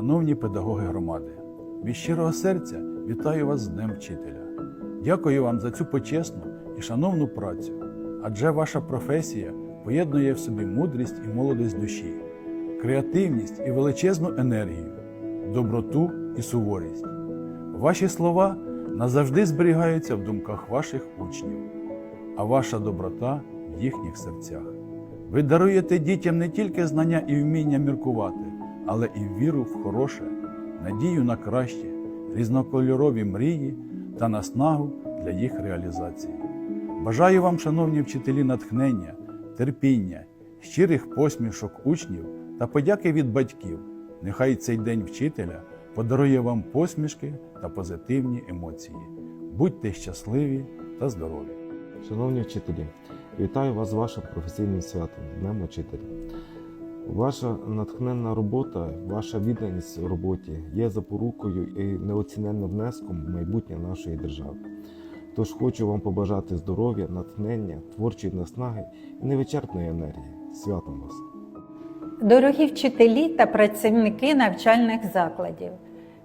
шановні педагоги громади, від щирого серця вітаю вас з Днем Вчителя. Дякую вам за цю почесну і шановну працю, адже ваша професія поєднує в собі мудрість і молодість душі, креативність і величезну енергію, доброту і суворість. Ваші слова назавжди зберігаються в думках ваших учнів, а ваша доброта в їхніх серцях. Ви даруєте дітям не тільки знання і вміння міркувати, але і віру в хороше, надію на краще, різнокольорові мрії та наснагу для їх реалізації. Бажаю вам, шановні вчителі, натхнення, терпіння, щирих посмішок учнів та подяки від батьків. Нехай цей день вчителя подарує вам посмішки та позитивні емоції. Будьте щасливі та здорові! Шановні вчителі, вітаю вас з вашим професійним святом, Днем Учителя. Ваша натхненна робота, ваша відданість роботі є запорукою і неоціненним внеском в майбутнє нашої держави. Тож хочу вам побажати здоров'я, натхнення, творчої наснаги і невичерпної енергії. Святом вас! Дорогі вчителі та працівники навчальних закладів,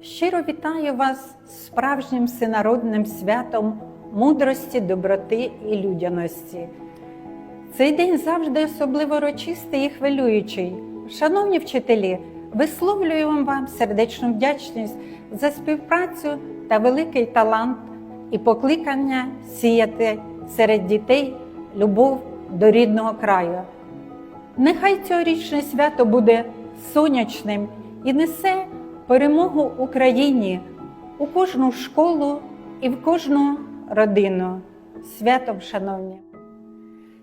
щиро вітаю вас справжнім всенародним святом мудрості, доброти і людяності. Цей день завжди особливо урочистий і хвилюючий. Шановні вчителі, висловлюємо вам сердечну вдячність за співпрацю та великий талант і покликання сіяти серед дітей любов до рідного краю. Нехай цьогорічне свято буде сонячним і несе перемогу Україні у кожну школу і в кожну родину. Святом, шановні!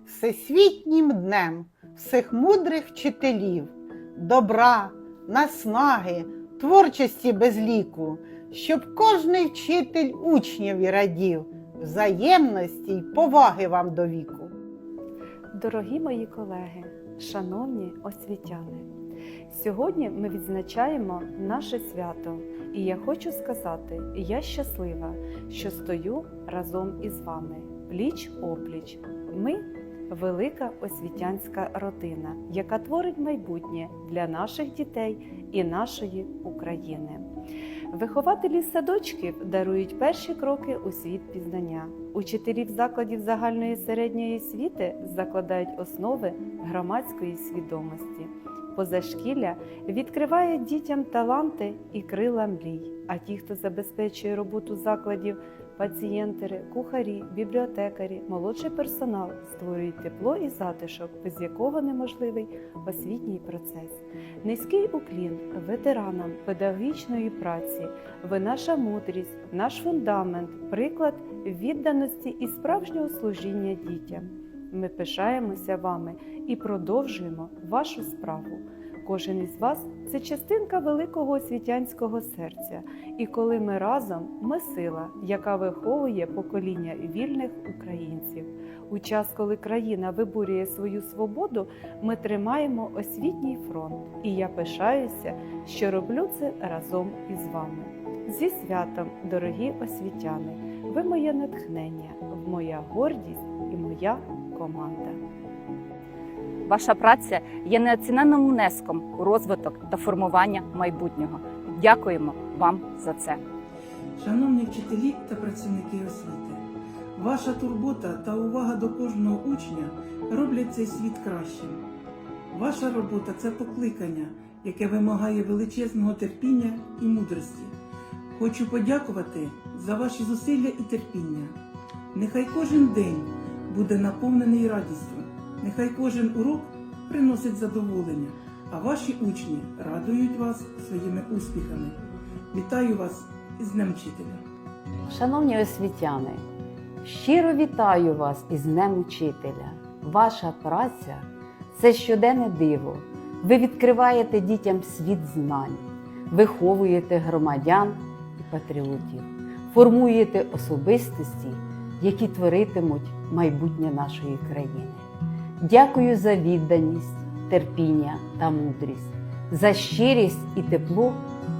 Всесвітнім днем всіх мудрих вчителів, добра, наснаги, творчості без ліку, щоб кожний вчитель учнєві радів, взаємності й поваги вам до віку. Дорогі мої колеги, шановні освітяни, сьогодні ми відзначаємо наше свято, і я хочу сказати, я щаслива, що стою разом із вами, пліч опліч. Ми велика освітянська родина, яка творить майбутнє для наших дітей і нашої України. Вихователі садочків дарують перші кроки у світ пізнання. Учителів закладів загальної середньої освіти закладають основи громадської свідомості. Позашкілля відкриває дітям таланти і крила мрій. А ті, хто забезпечує роботу закладів, пацієнтери, кухарі, бібліотекарі, молодший персонал створюють тепло і затишок, без якого неможливий освітній процес. Низький уклін ветеранам педагогічної праці. Ви наша мудрість, наш фундамент, приклад відданості і справжнього служіння дітям. Ми пишаємося вами і продовжуємо вашу справу. Кожен із вас це частинка великого освітянського серця, і коли ми разом, ми сила, яка виховує покоління вільних українців. У час, коли країна виборює свою свободу, ми тримаємо освітній фронт, і я пишаюся, що роблю це разом із вами. Зі святом, дорогі освітяни, ви моє натхнення, моя гордість і моя команда. Ваша праця є неоціненним внеском у розвиток та формування майбутнього. Дякуємо вам за це. Шановні вчителі та працівники освіти, ваша турбота та увага до кожного учня роблять цей світ кращим. Ваша робота це покликання, яке вимагає величезного терпіння і мудрості. Хочу подякувати за ваші зусилля і терпіння. Нехай кожен день буде наповнений радістю, нехай кожен урок приносить задоволення, а ваші учні радують вас своїми успіхами. Вітаю вас із Днем Вчителя! Шановні освітяни, щиро вітаю вас із Днем Учителя. Ваша праця це щоденне диво. Ви відкриваєте дітям світ знань, виховуєте громадян і патріотів, формуєте особистості, які творитимуть майбутнє нашої країни. Дякую за відданість, терпіння та мудрість, за щирість і тепло,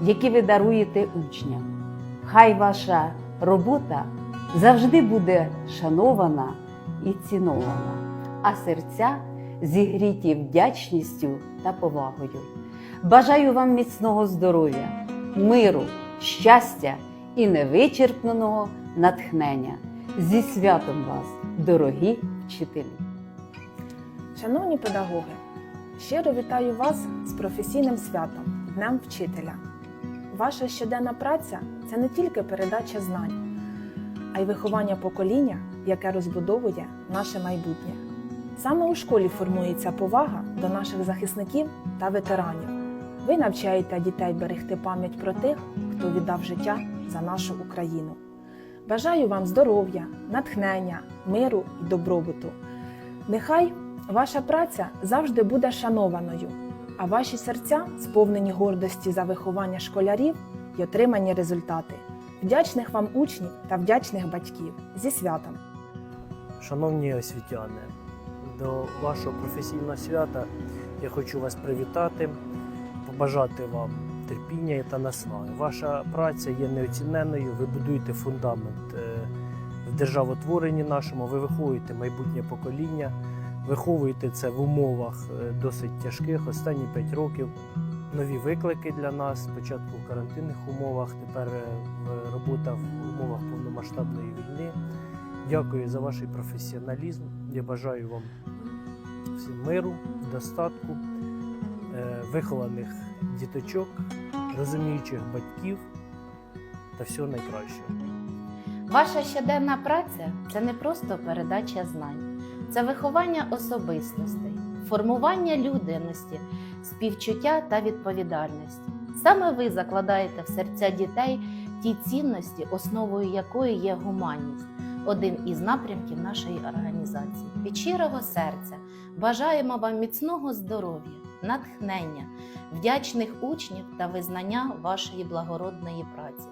які ви даруєте учням. Хай ваша робота завжди буде шанована і цінована, а серця зігріті вдячністю та повагою. Бажаю вам міцного здоров'я, миру, щастя і невичерпного натхнення. Зі святом вас, дорогі вчителі! Шановні педагоги, щиро вітаю вас з професійним святом Днем Вчителя. Ваша щоденна праця це не тільки передача знань, а й виховання покоління, яке розбудовує наше майбутнє. Саме у школі формується повага до наших захисників та ветеранів. Ви навчаєте дітей берегти пам'ять про тих, хто віддав життя за нашу Україну. Бажаю вам здоров'я, натхнення, миру і добробуту. Нехай ваша праця завжди буде шанованою, а ваші серця сповнені гордості за виховання школярів і отримані результати. Вдячних вам учнів та вдячних батьків зі святом! Шановні освітяни, до вашого професійного свята я хочу вас привітати, побажати вам терпіння та наснаги. Ваша праця є неоціненною, ви будуєте фундамент е, в державотворенні нашому, ви виховуєте майбутнє покоління, виховуєте це в умовах е, досить тяжких. Останні 5 років нові виклики для нас. Спочатку в карантинних умовах, тепер е, робота в умовах повномасштабної війни. Дякую за ваш професіоналізм. Я бажаю вам всім миру, достатку, е, вихованих діточок, розуміючих батьків та всього найкращого. Ваша щоденна праця це не просто передача знань, це виховання особистостей, формування людяності, співчуття та відповідальності. Саме ви закладаєте в серця дітей ті цінності, основою якої є гуманність, один із напрямків нашої організації. Від щирого серця бажаємо вам міцного здоров'я, натхнення, вдячних учнів та визнання вашої благородної праці.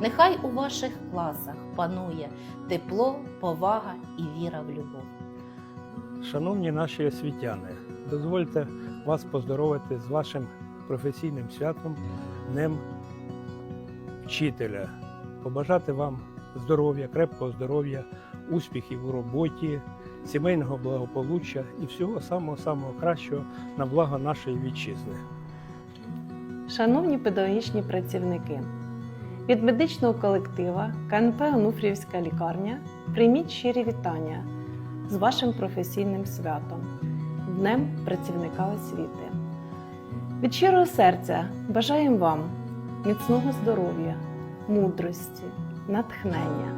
Нехай у ваших класах панує тепло, повага і віра в любов. Шановні наші освітяни, дозвольте вас поздоровити з вашим професійним святом Днем вчителя, побажати вам здоров'я, крепкого здоров'я, успіхів у роботі, сімейного благополуччя і всього самого-самого кращого на благо нашої вітчизни. Шановні педагогічні працівники, від медичного колектива КНП Онуфріївська лікарня прийміть щирі вітання з вашим професійним святом, Днем працівника освіти. Від щирого серця бажаємо вам міцного здоров'я, мудрості, натхнення,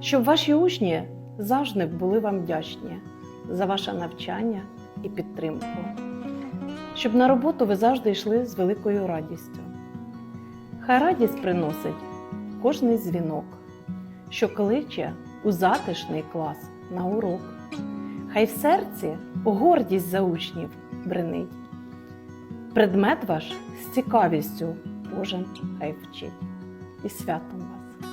щоб ваші учні завжди були вам вдячні за ваше навчання і підтримку щоб на роботу ви завжди йшли з великою радістю. Хай радість приносить кожний дзвінок, що кличе у затишний клас на урок. Хай в серці гордість за учнів бренить. Предмет ваш з цікавістю кожен хай вчить. І святом вас!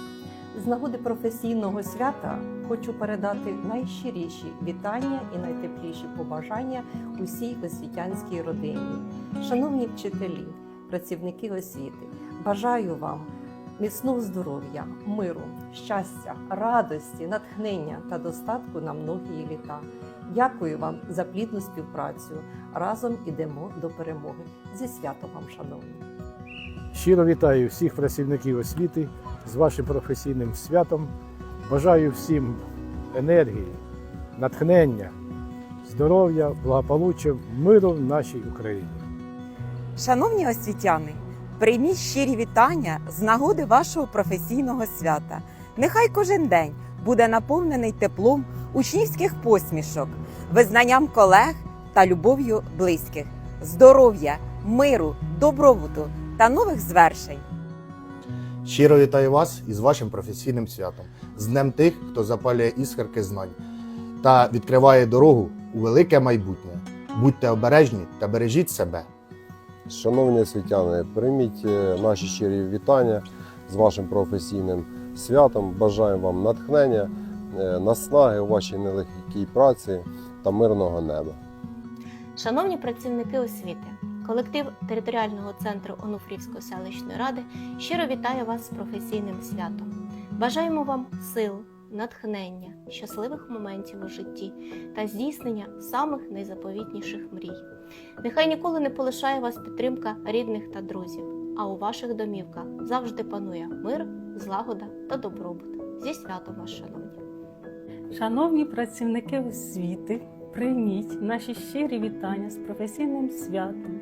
З нагоди професійного свята хочу передати найщиріші вітання і найтепліші побажання усій освітянській родині. Шановні вчителі, працівники освіти, бажаю вам міцного здоров'я, миру, щастя, радості, натхнення та достатку на многії літа. Дякую вам за плідну співпрацю. Разом ідемо до перемоги. Зі святом вам, шановні! Щиро вітаю всіх працівників освіти з вашим професійним святом. Бажаю всім енергії, натхнення, здоров'я, благополуччя, миру в нашій Україні. Шановні освітяни, прийміть щирі вітання з нагоди вашого професійного свята. Нехай кожен день буде наповнений теплом учнівських посмішок, визнанням колег та любов'ю близьких, здоров'я, миру, добробуту та нових звершень. Щиро вітаю вас із вашим професійним святом, з Днем тих, хто запалює іскорки знань та відкриває дорогу у велике майбутнє. Будьте обережні та бережіть себе. Шановні освітяни, прийміть е, наші щирі вітання з вашим професійним святом. Бажаємо вам натхнення, е, наснаги у вашій нелегкій праці та мирного неба. Шановні працівники освіти, колектив територіального центру Онуфрівської селищної ради щиро вітає вас з професійним святом. Бажаємо вам сил, натхнення, щасливих моментів у житті та здійснення самих найзаповітніших мрій. Нехай ніколи не полишає вас підтримка рідних та друзів, а у ваших домівках завжди панує мир, злагода та добробут. Зі святом вас, шановні! Шановні працівники освіти, прийміть наші щирі вітання з професійним святом,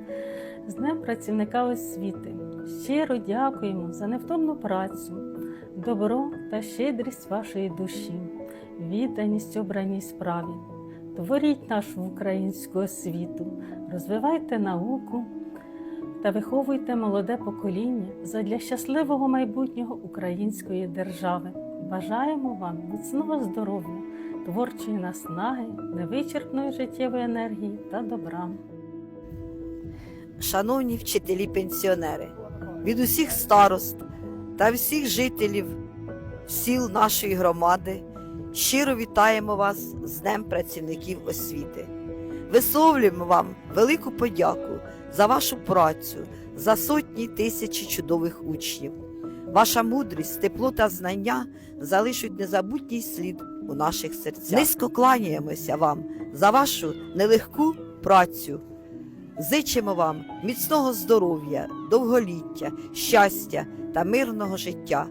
з Днем працівника освіти. Щиро дякуємо за невтомну працю, добро та щедрість вашої душі, відданість обраній справі. Творіть нашу українську освіту, розвивайте науку та виховуйте молоде покоління задля щасливого майбутнього української держави. Бажаємо вам міцного здоров'я, творчої наснаги, невичерпної життєвої енергії та добра. Шановні вчителі-пенсіонери, від усіх старост та всіх жителів сіл нашої громади щиро вітаємо вас з Днем працівників освіти. Висловлюємо вам велику подяку за вашу працю, за сотні тисячі чудових учнів. Ваша мудрість, тепло та знання залишать незабутній слід у наших серцях. Низько кланяємося вам за вашу нелегку працю. Зичимо вам міцного здоров'я, довголіття, щастя та мирного життя.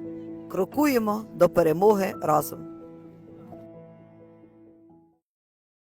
Крокуємо до перемоги разом.